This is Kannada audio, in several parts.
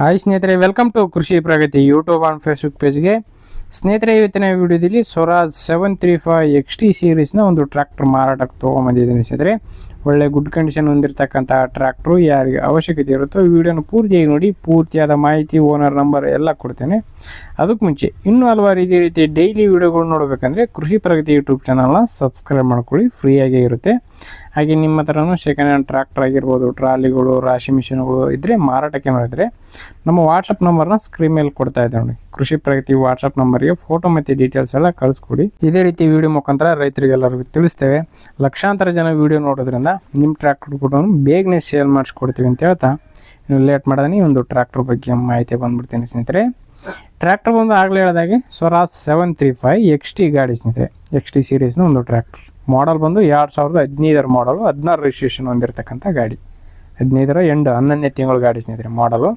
ಹಾಯ್ ಸ್ನೇಹಿತರೆ welcome to Krishi Pragati YouTube and Facebook ಪೇಜ್ಗೆ ಸ್ನೇಹಿತರೆ, ಇವತ್ತಿನ ವಿಡಿಯೋದಲ್ಲಿ Swaraj seven three five X T ಸೀರೀಸ್ನ ಒಂದು ಟ್ರ್ಯಾಕ್ಟರ್ ಮಾರಾಟಕ್ಕೆ ತೊಗೊಂಬಂದಿದ್ದೀನಿ ಸ್ನೇಹಿತರೆ. ಒಳ್ಳೆ ಗುಡ್ ಕಂಡೀಷನ್ ಹೊಂದಿರತಕ್ಕಂಥ ಟ್ರ್ಯಾಕ್ಟ್ರು ಯಾರಿಗೆ ಅವಶ್ಯಕತೆ ಇರುತ್ತೋ ವಿಡಿಯೋನ ಪೂರ್ತಿಯಾಗಿ ನೋಡಿ, ಪೂರ್ತಿಯಾದ ಮಾಹಿತಿ ಓನರ್ ನಂಬರ್ ಎಲ್ಲ ಕೊಡ್ತೇನೆ. ಅದಕ್ಕೆ ಮುಂಚೆ ಇನ್ನೂ ಹಲವಾರು ಇದೇ ರೀತಿ ಡೈಲಿ ವಿಡಿಯೋಗಳು ನೋಡಬೇಕಂದ್ರೆ ಕೃಷಿ ಪ್ರಗತಿ ಯೂಟ್ಯೂಬ್ ಚಾನಲ್ನ ಸಬ್ಸ್ಕ್ರೈಬ್ ಮಾಡ್ಕೊಳ್ಳಿ ಫ್ರೀಯಾಗೇ ಇರುತ್ತೆ. ಹಾಗೆ ನಿಮ್ಮ ಹತ್ರನೂ ಸೆಕೆಂಡ್ ಹ್ಯಾಂಡ್ ಟ್ರ್ಯಾಕ್ಟರ್ ಆಗಿರ್ಬೋದು, ಟ್ರಾಲಿಗಳು, ರಾಶಿ ಮಿಷಿನ್ಗಳು ಇದ್ದರೆ ಮಾರಾಟಕ್ಕೆ ಮಾಡಿದ್ರೆ ನಮ್ಮ ವಾಟ್ಸಪ್ ನಂಬರ್ನ ಸ್ಕ್ರೀನ್ ಮೇಲೆ ಕೊಡ್ತಾ ಇದ್ದೆ ನೋಡಿ. ಕೃಷಿ ಪ್ರಗತಿ ವಾಟ್ಸಪ್ ನಂಬರ್ಗೆ ಫೋಟೋ ಮತ್ತು ಡೀಟೇಲ್ಸ್ ಎಲ್ಲ ಕಳಿಸ್ಕೊಡಿ. ಇದೇ ರೀತಿ ವಿಡಿಯೋ ಮುಖಾಂತರ ರೈತರಿಗೆಲ್ಲರಿಗೂ ತಿಳಿಸ್ತೇವೆ. ಲಕ್ಷಾಂತರ ಜನ ವಿಡಿಯೋ ನೋಡೋದ್ರಿಂದ ನಿಮ್ಮ ಟ್ರ್ಯಾಕ್ಟರ್ ಕೂಡ ಬೇಗನೆ ಸೇಲ್ ಮಾಡಿಸ್ಕೊಡ್ತೀವಿ ಅಂತ ಹೇಳ್ತಾ ಇನ್ನು ಲೇಟ್ ಮಾಡೋದನಿ ಒಂದು ಟ್ರ್ಯಾಕ್ಟರ್ ಬಗ್ಗೆ ಮಾಹಿತಿ ಬಂದ್ಬಿಡ್ತೀನಿ ಸ್ನೇಹಿತರೆ. ಟ್ರ್ಯಾಕ್ಟರ್ ಬಂದು ಆಗಲೇ ಹೇಳಿದಾಗೆ Swaraj seven three five X T ಗಾಡಿ ಸ್ನೇಹಿತರೆ. ಎಕ್ಸ್ ಟಿ ಸೀರೀಸ್ನ ಒಂದು ಟ್ರ್ಯಾಕ್ಟರ್. ಮಾಡಲ್ ಬಂದು ಎರಡು ಸಾವಿರದ ಹದಿನೈದರ ಮಾಡಲು ಹದಿನಾರು ರಿಜಿಸ್ಟ್ರೇಷನ್ ಹೊಂದಿರತಕ್ಕಂಥ ಗಾಡಿ. ಹದಿನೈದರ ಎಂಡ್ ಹನ್ನೊಂದನೇ ತಿಂಗಳು ಗಾಡಿ ಸ್ನೇಹಿತರೆ ಮಾಡಲು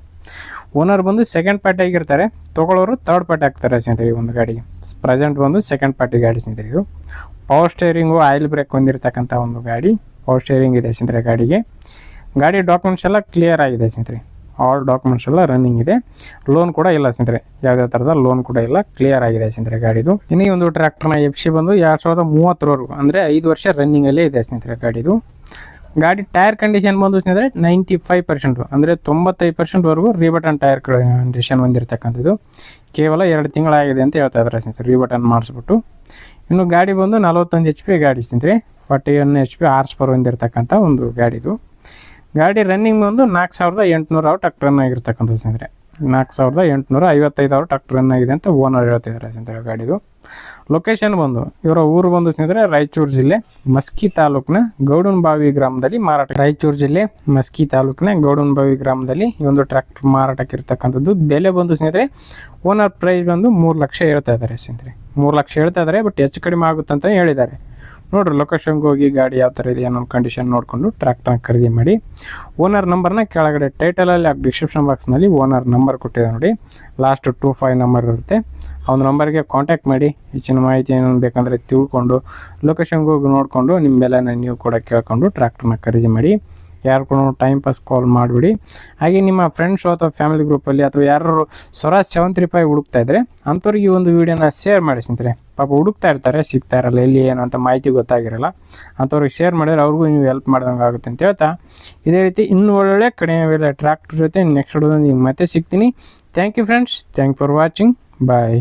ಓನರ್ ಬಂದು ಸೆಕೆಂಡ್ ಪಾರ್ಟಿ ಆಗಿರ್ತಾರೆ. ತೊಗೊಳೋರು ತರ್ಡ್ ಪಾರ್ಟಿ ಆಗ್ತಾರೆ ಸ್ನೇಹಿತರೆ ಈ ಒಂದು ಗಾಡಿಗೆ. ಪ್ರೆಸೆಂಟ್ ಬಂದು ಸೆಕೆಂಡ್ ಪಾರ್ಟಿ ಗಾಡಿ ಸ್ನೇಹಿತರೆ ಇದು. ಪವರ್ ಸ್ಟೇರಿಂಗು ಆಯಿಲ್ ಬ್ರೇಕ್ ಹೊಂದಿರತಕ್ಕಂಥ ಒಂದು ಗಾಡಿ. ಪವರ್ ಸ್ಟೇರಿಂಗ್ ಇದೆ ಸ್ನೇಹಿತರೆ ಗಾಡಿಗೆ. ಗಾಡಿ ಡಾಕ್ಯುಮೆಂಟ್ಸ್ ಎಲ್ಲ ಕ್ಲಿಯರ್ ಆಗಿದೆ ಸ್ನೇಹಿತರೆ. ಆಲ್ ಡಾಕ್ಯುಮೆಂಟ್ಸ್ ಎಲ್ಲ ರನ್ನಿಂಗ್ ಇದೆ. ಲೋನ್ ಕೂಡ ಇಲ್ಲ ಸ್ನೇಹಿತರೆ. ಯಾವುದೇ ಥರದ ಲೋನ್ ಕೂಡ ಇಲ್ಲ. ಕ್ಲಿಯರ್ ಆಗಿದೆ ಸ್ನೇಹಿತರೆ ಗಾಡಿದು. ಇನ್ನು ಒಂದು ಟ್ರ್ಯಾಕ್ಟರ್ನ ಎಫ್ ಸಿ ಬಂದು ಎರಡು ಸಾವಿರದ ಮೂವತ್ತರವರೆಗೂ, ಅಂದರೆ ಐದು ವರ್ಷ ರನ್ನಿಂಗಲ್ಲೇ ಇದೆ ಸ್ನೇಹಿತರೆ ಗಾಡಿದು. ಗಾಡಿ ಟೈರ್ ಕಂಡೀಷನ್ ಬಂದು ಸ್ನೇಹಿತರೆ ನೈಂಟಿ ಫೈವ್ ಪರ್ಸೆಂಟು ಅಂದರೆ ತೊಂಬತ್ತೈದು ಪರ್ಸೆಂಟ್ವರೆಗೂ ರಿಬಟನ್ ಟೈರ್ ಕಂಡೀಷನ್ ಹೊಂದಿರತಕ್ಕಂಥದ್ದು ಕೇವಲ ಎರಡು ತಿಂಗಳಾಗಿದೆ ಅಂತ ಹೇಳ್ತಾ ಇದ್ದಾರೆ ಸ್ನೇಹಿತರೆ ರಿಬಟನ್ ಮಾಡಿಸ್ಬಿಟ್ಟು. ಇನ್ನು ಗಾಡಿ ಬಂದು ನಲವತ್ತೊಂದು ಎಚ್ ಪಿ ಗಾಡಿ ಸ್ನೇಹಿತರೆ forty one H P horse power ಹೊಂದಿರತಕ್ಕಂಥ ಒಂದು ಗಾಡಿದು. ಗಾಡಿ ರನ್ನಿಂಗ್ ಬಂದು ನಾಲ್ಕು ಸಾವಿರದ ಎಂಟುನೂರು ಅವ್ರು ಟಕ್ ರನ್ ಆಗಿರ್ತಕ್ಕಂಥ ಸ್ನೇಹಿತರೆ. ನಾಲ್ಕು ಸಾವಿರದ ಎಂಟುನೂರ ಐವತ್ತೈದು ಅವ್ರು ಟಕ್ ರನ್ ಆಗಿದೆ ಅಂತ ಓನರ್ ಹೇಳ್ತಿದ್ದಾರೆ ಸ್ನೇಹಿತರೆ ಗಾಡಿದು. ಲೊಕೇಶನ್ ಬಂದು, ಇವರ ಊರು ಬಂದು ಸ್ನೇಹಿತರೆ ರಾಯಚೂರು ಜಿಲ್ಲೆ, ಮಸ್ಕಿ ತಾಲೂಕಿನ ಗೌಡನಬಾವಿ ಗ್ರಾಮದಲ್ಲಿ ಮಾರಾಟ ರಾಯಚೂರು ಜಿಲ್ಲೆ, ಮಸ್ಕಿ ತಾಲೂಕಿನ ಗೌಡನಬಾವಿ ಗ್ರಾಮದಲ್ಲಿ ಈ ಒಂದು ಟ್ರ್ಯಾಕ್ಟರ್ ಮಾರಾಟಕ್ಕೆ ಇರ್ತಕ್ಕಂಥದ್ದು. ಬೆಲೆ ಬಂದು ಸ್ನೇಹಿತರೆ ಓನರ್ ಪ್ರೈಸ್ ಬಂದು ಮೂರು ಲಕ್ಷ ಹೇಳ್ತಾ ಇದ್ದಾರೆ ಸ್ನೇಹಿತರೆ. ಮೂರು ಲಕ್ಷ ಹೇಳ್ತಾ ಇದ್ದಾರೆ ಬಟ್ ಹೆಚ್ಚು ಕಡಿಮೆ ಆಗುತ್ತೆ ಅಂತ ಹೇಳಿದ್ದಾರೆ. ನೋಡ್ರಿ ಲೊಕೇಶನ್ಗೆ ಹೋಗಿ ಗಾಡಿ ಯಾವ ಥರ ಇದೆ ಅನ್ನೋ ಕಂಡೀಷನ್ ನೋಡಿಕೊಂಡು ಟ್ರ್ಯಾಕ್ಟರ್ನ ಖರೀದಿ ಮಾಡಿ. ಓನರ್ ನಂಬರ್ನ ಕೆಳಗಡೆ ಟೈಟಲಲ್ಲಿ ಡಿಸ್ಕ್ರಿಪ್ಷನ್ ಬಾಕ್ಸ್ನಲ್ಲಿ ಓನರ್ ನಂಬರ್ ಕೊಟ್ಟಿದೆ ನೋಡಿ. ಲಾಸ್ಟ್ ಟೂ ಫೈವ್ ನಂಬರ್ ಇರುತ್ತೆ. ಅವ್ನ ನಂಬರ್ಗೆ ಕಾಂಟ್ಯಾಕ್ಟ್ ಮಾಡಿ, ಹೆಚ್ಚಿನ ಮಾಹಿತಿ ಏನೇನು ಬೇಕಂದರೆ ತಿಳ್ಕೊಂಡು ಲೊಕೇಶನ್ಗೆ ಹೋಗಿ ನೋಡಿಕೊಂಡು ನಿಮ್ಮ ಬೆಲೆನ ನೀವು ಕೂಡ ಕೇಳ್ಕೊಂಡು ಟ್ರ್ಯಾಕ್ಟರ್ನ ಖರೀದಿ ಮಾಡಿ. ಯಾರು ಕೂಡ ಟೈಮ್ ಪಾಸ್ ಕಾಲ್ ಮಾಡಿಬಿಡಿ. ಹಾಗೆ ನಿಮ್ಮ ಫ್ರೆಂಡ್ಸು ಅಥವಾ ಫ್ಯಾಮಿಲಿ ಗ್ರೂಪಲ್ಲಿ ಅಥವಾ ಯಾರು ಸ್ವರಾಜ್ ಸೆವೆನ್ ತ್ರೀ ಫೈವ್ ಹುಡುಕ್ತಾ ಇದ್ದರೆ ಅಂಥವ್ರಿಗೆ ಈ ಒಂದು ವೀಡಿಯೋನ ಶೇರ್ ಮಾಡಿ ಪಾಪ ಹುಡುಕ್ತಾ ಇರ್ತಾರೆ, ಸಿಗ್ತಾ ಇರಲ್ಲ, ಎಲ್ಲಿ ಏನು ಅಂತ ಮಾಹಿತಿ ಗೊತ್ತಾಗಿರಲ್ಲ. ಅಂಥವ್ರಿಗೆ ಶೇರ್ ಮಾಡಿದ್ರೆ ಅವ್ರಿಗೂ ನೀವು ಹೆಲ್ಪ್ ಮಾಡ್ದಂಗೆ ಆಗುತ್ತೆ ಅಂತ ಹೇಳ್ತಾ. ಇದೇ ರೀತಿ ಇನ್ನೂ ಒಳ್ಳೊಳ್ಳೆ ಕಡಿಮೆ ಬೆಲೆ ಟ್ರ್ಯಾಕ್ಟರ್ ಜೊತೆ ನೆಕ್ಸ್ಟ್ ನಿಮ್ಗೆ ಮತ್ತೆ ಸಿಗ್ತೀನಿ. Thank you friends thank for watching bye